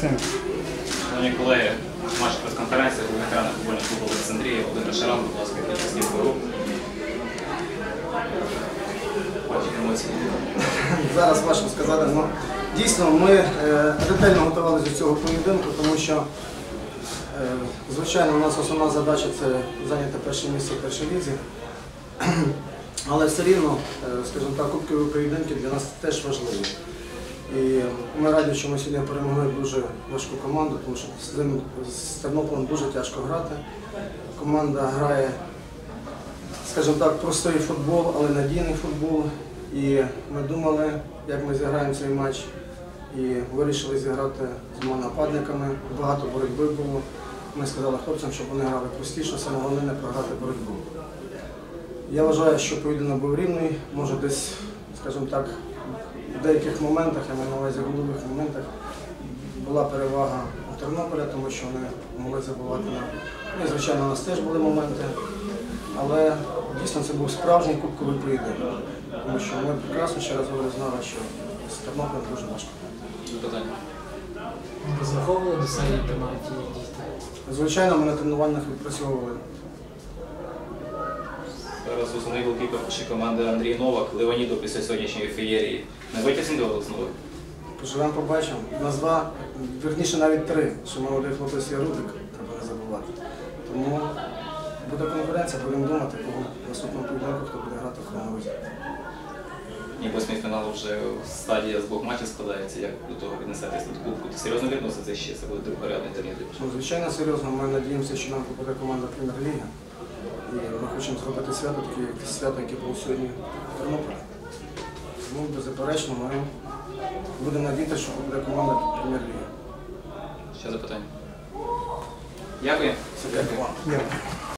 Шановні колеги, наша прес-конференція у ветерана футбольного клубу Олександрія. Володимир Шаран, будь ласка, кілька слів Ваші емоції. Зараз важко сказати. Ну, дійсно, ми е, ретельно готувалися до цього поєдинку, тому що, е, звичайно, у нас основна задача це зайняти перше місце в першій лізі. Але все рівно, е, скажімо так, кубкові поєдинки для нас теж важливі. Ми раді, що ми сьогодні перемогли дуже важку команду, тому що з ним з Тернополем дуже тяжко грати. Команда грає скажімо так, простий футбол, але надійний футбол. І ми думали, як ми зіграємо цей матч. І вирішили зіграти з двома нападниками. Багато боротьби було. Ми сказали хлопцям, щоб вони грали простіше, саме головне не програти боротьбу. Я вважаю, що поєдинок був рівний, може десь, скажімо так, в деяких моментах, я маю на увазі в головних моментах, була перевага у Тернополя, тому що вони могли забувати на. Ну, звичайно, у нас теж були моменти. Але дійсно це був справжній кубковий поєдинок. Тому що ми прекрасно ще раз говорю, знали, що з Тернополем дуже важко. Питання. Розраховували до серії пенальті дійти. Звичайно, ми на тренуваннях відпрацьовували. Зараз основний голкіпер нашої команди Андрій Новак, Леонідо після сьогоднішньої феєрії. Не витіснили знову? Поживемо, побачимо. Нас два, верніше навіть три, що молодий хлопець є Рудик, треба не забувати. Тому буде конкуренція, будемо думати, кого в наступному поєдинку, хто буде грати в кого вийде. І восьмий фінал вже стадія з двох матчів складається. Як до того віднесетесь до кубку? Ти серйозно відноситься ще? Це буде другорядний турнір. Ну, звичайно, серйозно, ми надіємося, що нам попаде команда Прем'єр-ліги. І ми хочемо зробити свято, таке як свято, яке було сьогодні в Тернополі. Тому, беззаперечно, ми будемо надіятися, що буде команда Прем'єр-ліги. Ще запитання. Дякую. Дякую.